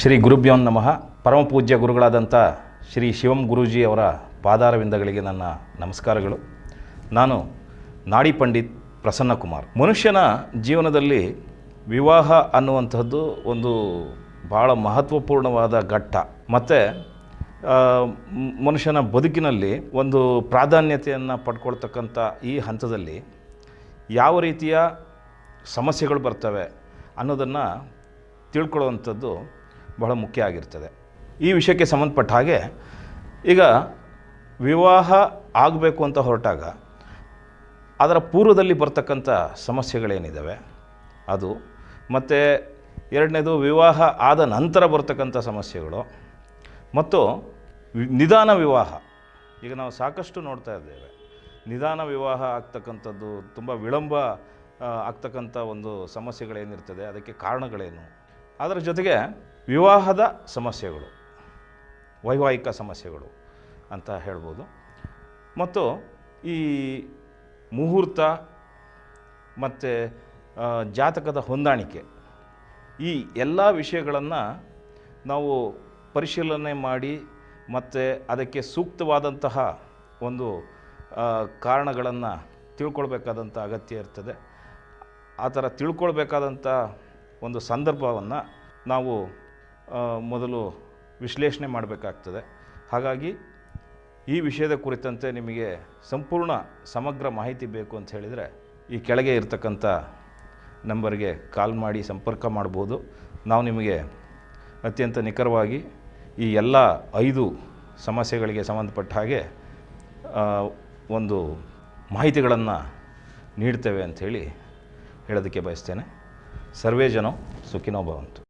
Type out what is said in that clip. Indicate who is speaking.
Speaker 1: ಶ್ರೀ ಗುರುಭ್ಯೋ ನಮಃ. ಪರಮ ಪೂಜ್ಯ ಗುರುಗಳಾದಂಥ ಶ್ರೀ ಶಿವಂ ಗುರೂಜಿ ಅವರ ಪಾದಾರವಿಂದಗಳಿಗೆ ನನ್ನ ನಮಸ್ಕಾರಗಳು. ನಾನು ನಾಡಿ ಪಂಡಿತ್ ಪ್ರಸನ್ನ ಕುಮಾರ್ ಮನುಷ್ಯನ ಜೀವನದಲ್ಲಿ ವಿವಾಹ ಅನ್ನುವಂಥದ್ದು ಒಂದು ಭಾಳ ಮಹತ್ವಪೂರ್ಣವಾದ ಘಟ್ಟ. ಮತ್ತು ಮನುಷ್ಯನ ಬದುಕಿನಲ್ಲಿ ಒಂದು ಪ್ರಾಧಾನ್ಯತೆಯನ್ನು ಪಡ್ಕೊಳ್ತಕ್ಕಂಥ ಈ ಹಂತದಲ್ಲಿ ಯಾವ ರೀತಿಯ ಸಮಸ್ಯೆಗಳು ಬರ್ತವೆ ಅನ್ನೋದನ್ನು ತಿಳ್ಕೊಳ್ಳುವಂಥದ್ದು ಬಹಳ ಮುಖ್ಯ ಆಗಿರ್ತದೆ. ಈ ವಿಷಯಕ್ಕೆ ಸಂಬಂಧಪಟ್ಟ ಹಾಗೆ ಈಗ ವಿವಾಹ ಆಗಬೇಕು ಅಂತ ಹೊರಟಾಗ ಅದರ ಪೂರ್ವದಲ್ಲಿ ಬರ್ತಕ್ಕಂಥ ಸಮಸ್ಯೆಗಳೇನಿದ್ದಾವೆ ಅದು ಮತ್ತು ಎರಡನೇದು ವಿವಾಹ ಆದ ನಂತರ ಬರ್ತಕ್ಕಂಥ ಸಮಸ್ಯೆಗಳು ಮತ್ತು ನಿಧಾನ ವಿವಾಹ. ಈಗ ನಾವು ಸಾಕಷ್ಟು ನೋಡ್ತಾ ಇದ್ದೇವೆ. ನಿಧಾನ ವಿವಾಹ ಆಗ್ತಕ್ಕಂಥದ್ದು ತುಂಬ ವಿಳಂಬ ಆಗ್ತಕ್ಕಂಥ ಒಂದು ಸಮಸ್ಯೆಗಳೇನಿರ್ತದೆ, ಅದಕ್ಕೆ ಕಾರಣಗಳೇನು? ಅದರ ಜೊತೆಗೆ ವಿವಾಹದ ಸಮಸ್ಯೆಗಳು, ವೈವಾಹಿಕ ಸಮಸ್ಯೆಗಳು ಅಂತ ಹೇಳ್ಬೋದು. ಮತ್ತು ಈ ಮುಹೂರ್ತ ಮತ್ತು ಜಾತಕದ ಹೊಂದಾಣಿಕೆ, ಈ ಎಲ್ಲ ವಿಷಯಗಳನ್ನು ನಾವು ಪರಿಶೀಲನೆ ಮಾಡಿ ಮತ್ತು ಅದಕ್ಕೆ ಸೂಕ್ತವಾದಂತಹ ಒಂದು ಕಾರಣಗಳನ್ನು ತಿಳ್ಕೊಳ್ಬೇಕಾದಂಥ ಅಗತ್ಯ ಇರ್ತದೆ. ಆ ಥರ ತಿಳ್ಕೊಳ್ಬೇಕಾದಂಥ ಒಂದು ಸಂದರ್ಭವನ್ನು ನಾವು ಮೊದಲು ವಿಶ್ಲೇಷಣೆ ಮಾಡಬೇಕಾಗ್ತದೆ. ಹಾಗಾಗಿ ಈ ವಿಷಯದ ಕುರಿತಂತೆ ನಿಮಗೆ ಸಂಪೂರ್ಣ ಸಮಗ್ರ ಮಾಹಿತಿ ಬೇಕು ಅಂತ ಹೇಳಿದರೆ ಈ ಕೆಳಗೆ ಇರತಕ್ಕಂಥ ನಂಬರ್ಗೆ ಕಾಲ್ ಮಾಡಿ ಸಂಪರ್ಕ ಮಾಡ್ಬೋದು. ನಾವು ನಿಮಗೆ ಅತ್ಯಂತ ನಿಖರವಾಗಿ ಈ ಎಲ್ಲ ಐದು ಸಮಸ್ಯೆಗಳಿಗೆ ಸಂಬಂಧಪಟ್ಟ ಹಾಗೆ ಒಂದು ಮಾಹಿತಿಗಳನ್ನು ನೀಡ್ತೇವೆ ಅಂಥೇಳಿ ಹೇಳೋದಕ್ಕೆ ಬಯಸ್ತೇನೆ. ಸರ್ವೇ ಜನ ಸುಖಿನೋ ಭವಂತು.